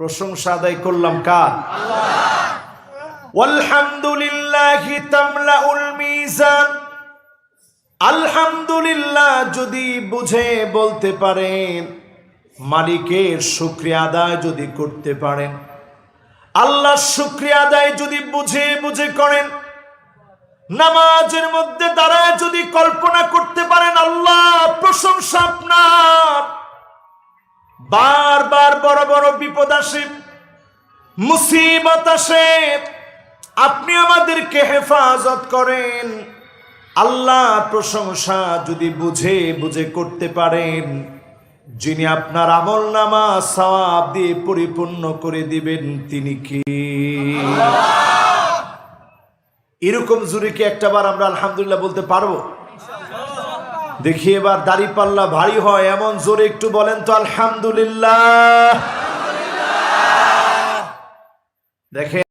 প্রশংসা আদায় করলাম কার? আলহামদুলিল্লাহি তামলাউল মিজান। আলহামদুলিল্লাহ যদি বুঝে বলতে পারেন মালিকের শুক্রিয়া আদায় যদি করতে পারেন আল্লাহর শুক্রিয়া আদায় যদি বুঝে বুঝে করেন নামাজের মধ্যে দাঁড়ায় যদি কল্পনা করতে বারবার বড় বড় বিপদ আসে, মুসিবত আসে। আপনি আমাদেরকে হেফাজত করেন। আল্লাহ প্রশংসা যদি বুঝে বুঝে করতে পারেন, যিনি আপনার আমল নামা, সওয়াব দিয়ে পরিপূর্ণ করে দিবেন, তিনি কি? এরকম জুড়ে কি একটাবার আমরা আলহামদুলিল্লাহ বলতে পারব? দেখি এবার দাড়ি পাল্লা ভারী হয় এমন জোরে একটু বলেন তো আলহামদুলিল্লাহ। দেখে